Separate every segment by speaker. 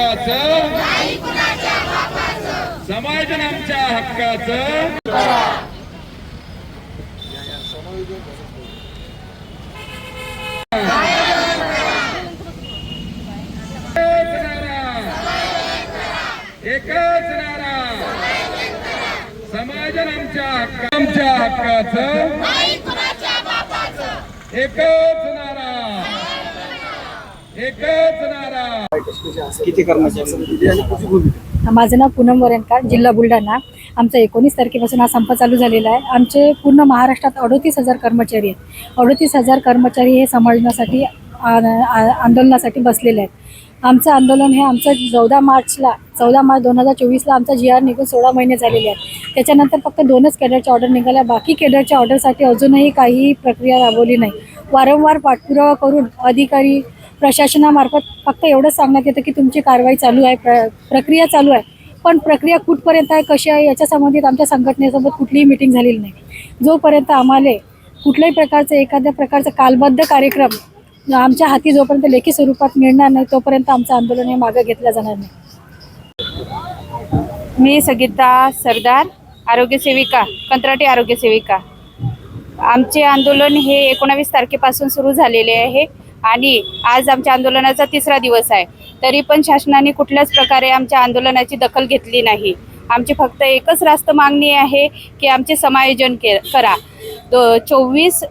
Speaker 1: हक्काचं? समाजन आमच्या हक्काचं? एकच नारा. समाजन आमच्या हक्का आमच्या हक्काचं? एकच नारा. एकच नारा.
Speaker 2: किती कर्मचारी
Speaker 3: माझं नाव पूनम वरणकार जिल्हा बुलढाणा. आमचा एकोणीस तारखेपासून हा संप चालू झालेला आहे. आमचे पूर्ण महाराष्ट्रात अडोतीस हजार कर्मचारी आहेत. अडोतीस हजार कर्मचारी हे आ- आंदोलनासाठी बसलेले आहेत. आमचं आंदोलन हे आमचं चौदा मार्चला चौदा मार्च दोन हजार चोवीसला आमचा जी आर निघून सोळा महिने झालेले आहेत. त्याच्यानंतर फक्त दोनच केडरच्या ऑर्डर निघाल्या. बाकी केडरच्या ऑर्डरसाठी अजूनही काही प्रक्रिया राबवली नाही. वारंवार पाठपुरावा करून अधिकारी प्रशासनामार्फत फक्त एवढंच सांगण्यात येतं की तुमची कारवाई चालू आहे प्र प्रक्रिया चालू आहे. पण प्रक्रिया कुठपर्यंत आहे कशी आहे याच्या संबंधित आमच्या संघटनेसोबत कुठलीही मिटिंग झालेली नाही. जोपर्यंत आम्हाला कुठल्याही प्रकारचं एखाद्या प्रकारचं कालबद्ध कार्यक्रम आमच्या हाती जोपर्यंत लेखी स्वरूपात मिळणार नाही तोपर्यंत आमचं आंदोलन हे मागं घेतलं जाणार नाही.
Speaker 4: मी सगीता सरदार आरोग्य सेविका कंत्राटी आरोग्य सेविका. आमचे आंदोलन हे एकोणावीस तारखेपासून सुरू झालेले आहे. आणि आज आमच्या आंदोलनाचा तिसरा दिवस आहे. तरी पण शासनाने कुठल्याच प्रकारे आमच्या आंदोलनाची दखल घेतली नाही. आमची फक्त एकच रास्त मागणी आहे की आमचे समायोजन के करा. दो चोवीस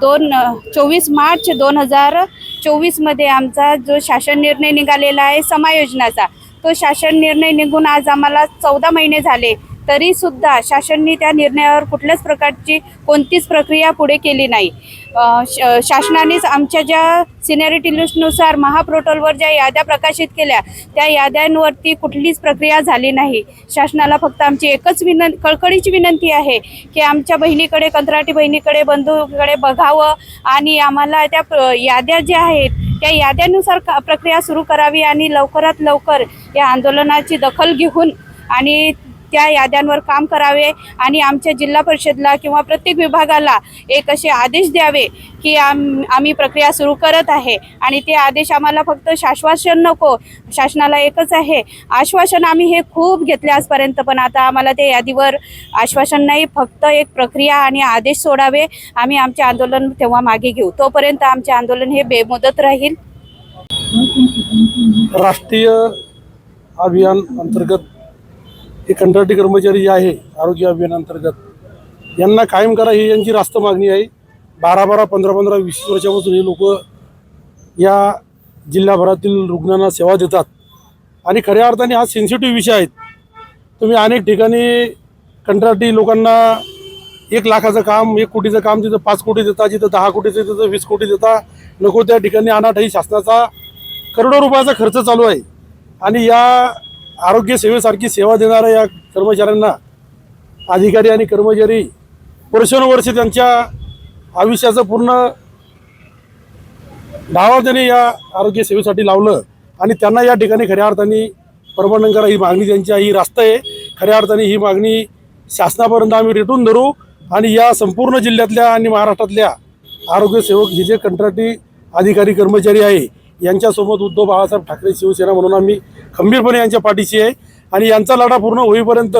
Speaker 4: दोन चोवीस मार्च दोन हजार चोवीसमध्ये आमचा जो शासन निर्णय निघालेला आहे समायोजनाचा तो शासन निर्णय निघून आज आम्हाला चौदा महिने झाले. तरीसुद्धा शासनने त्या निर्णयावर कुठल्याच प्रकारची कोणतीच प्रक्रिया पुढे केली नाही. शासनानेच आमच्या ज्या सिनियरिटी लिस्टनुसार महापोर्टलवर ज्या याद्या प्रकाशित केल्या त्या याद्यांवरती कुठलीच प्रक्रिया झाली नाही. शासनाला फक्त आमची एकच विनं कळकळीची विनंती आहे की आमच्या बहिणीकडे कंत्राटी बहिणीकडे बंधूकडे बघावं आणि आम्हाला त्या याद्या ज्या आहेत त्या याद्यानुसार का- प्रक्रिया सुरू करावी आणि लवकरात लवकर या आंदोलनाची दखल घेऊन आणि त्या याद्यांवर काम करावे आणि आमच्या जिल्हा परिषदला किंवा प्रत्येक विभागाला एक असे आदेश द्यावे की आम आम्ही प्रक्रिया सुरू करत आहे. आणि ते आदेश आम्हाला फक्त शाश्वासन नको शासनाला एकच आहे. आश्वासन आम्ही हे खूप घेतले आजपर्यंत पण आता आम्हाला ते यादीवर आश्वासन नाही फक्त एक प्रक्रिया आणि आदेश सोडावे. आम्ही आमचे आंदोलन तेव्हा मागे घेऊ. तोपर्यंत आमचे आंदोलन हे बेमुदत राहील.
Speaker 5: राष्ट्रीय अभियान अंतर्गत हे कंत्राटी कर्मचारी जे आहे आरोग्य अभियानांतर्गत यांना कायम करा ही यांची रास्त मागणी आहे. बारा बारा पंधरा पंधरा वीस वर्षापासून हे लोक या जिल्हाभरातील रुग्णांना सेवा देतात. आणि खऱ्या अर्थाने हा सेन्सिटिव्ह विषय आहेत तुम्ही अनेक ठिकाणी कंत्राटी लोकांना एक लाखाचं काम एक कोटीचं काम तिथं पाच कोटी देता जिथं दहा कोटीचं तिथं वीस कोटी देता नको त्या ठिकाणी अनाठाई शासनाचा करोडो रुपयाचा खर्च चालू आहे. आणि या आरोग्य सेवेसारखी सेवा देणाऱ्या या कर्मचाऱ्यांना अधिकारी आणि कर्मचारी वर्षानुवर्षे त्यांच्या आयुष्याचं पूर्ण डावा त्याने या आरोग्य सेवेसाठी लावलं. आणि त्यांना या ठिकाणी खऱ्या अर्थाने परमानंद करा ही मागणी त्यांची ही रास्त आहे. खऱ्या अर्थाने ही मागणी शासनापर्यंत आम्ही रेटून धरू आणि या संपूर्ण जिल्ह्यातल्या आणि महाराष्ट्रातल्या आरोग्य सेवक हे जे कंत्राटी अधिकारी कर्मचारी आहे यांच्यासोबत उद्धव बाळासाहेब ठाकरे शिवसेना म्हणून आम्ही खंबीरपणे यांच्या पाठीशी आहे. आणि यांचा लढा पूर्ण होईपर्यंत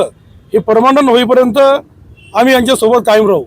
Speaker 5: हे परमानंट होईपर्यंत आम्ही यांच्यासोबत कायम राहू.